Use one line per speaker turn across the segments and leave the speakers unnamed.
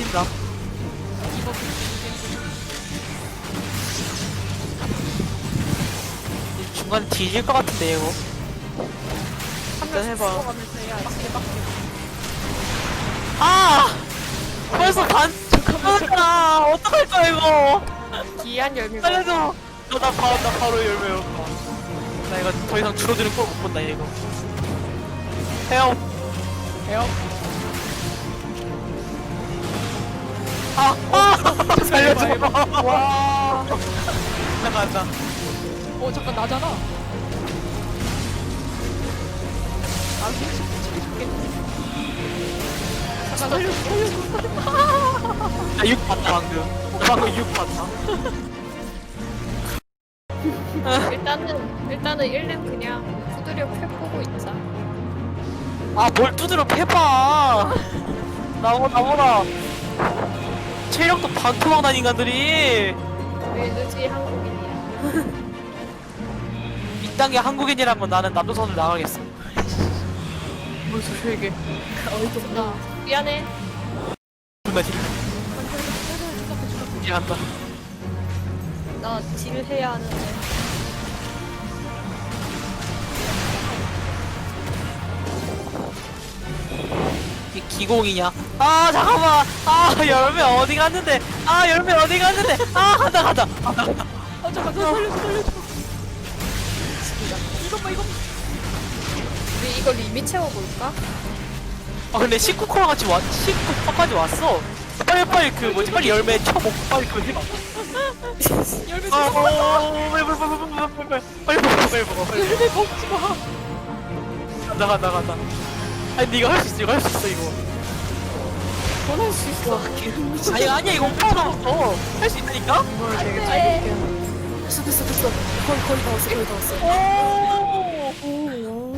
이거
중간에 뒤질 것 같은데 이거. 일단 해봐. 아! 벌써 반 잠깐만 어떡할 거야 이거?
기한 열매
살려줘. 너나 바로 나 바로 열매요. 나 이거 더 이상 줄어드는 꼴 못 본다 이거. 헤어.
해요
살려줘.
와.
잠깐, 잠깐.
어 잠깐 나잖아 아 미치 미치 죽겠네 잠깐 살려줘
나6 봤다 방금. 방금 6 봤다.
일단은 일단은 1렘 그냥 두드려 펴보고 있자
아, 뭘 두드려 패봐. 나보다, 나보다. 체력도 반토막 난 인간들이.
왜 늦지 한국인이야
이딴 게 한국인이라면 나는 남조선을 나가겠어. 뭘 소리야 이게.
나 미안해
존나 딜. 딜한다.
나 딜을 해야 하는데
기공이냐? 아 잠깐만. 아 열매 어디 갔는데? 아 열매 어디 갔는데? 아 간다 간다.
아 잠깐 나 살려줘 살려줘 이것만 이것만 우리 이거 리미 채워볼까?
아 근데 19코랑 같이 왔 19코까지 왔어. 빨리 빨리 그 뭐지 빨리 열매 쳐먹고 빨리 그거 해봐.
열매
아,
좀
어, 빨리 빨리 빨리 빨리 빨리 빨리 빨리 빨리 먹어 빨리.
열매 먹지 마
간다 간다 간다. 아니 네가 할 수 있어 이거 할 수 있어 이거.
원할 수 있어.
아니 아니야 이거 오빠 남았어. 할 수 있다니까?
안돼.
됐어 됐어 됐어. 거의 거의 다 왔어 거의 다 왔어.
오.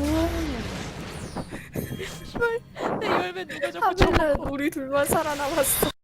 내 열매 누가 자꾸
하필은 우리 둘만 살아남았어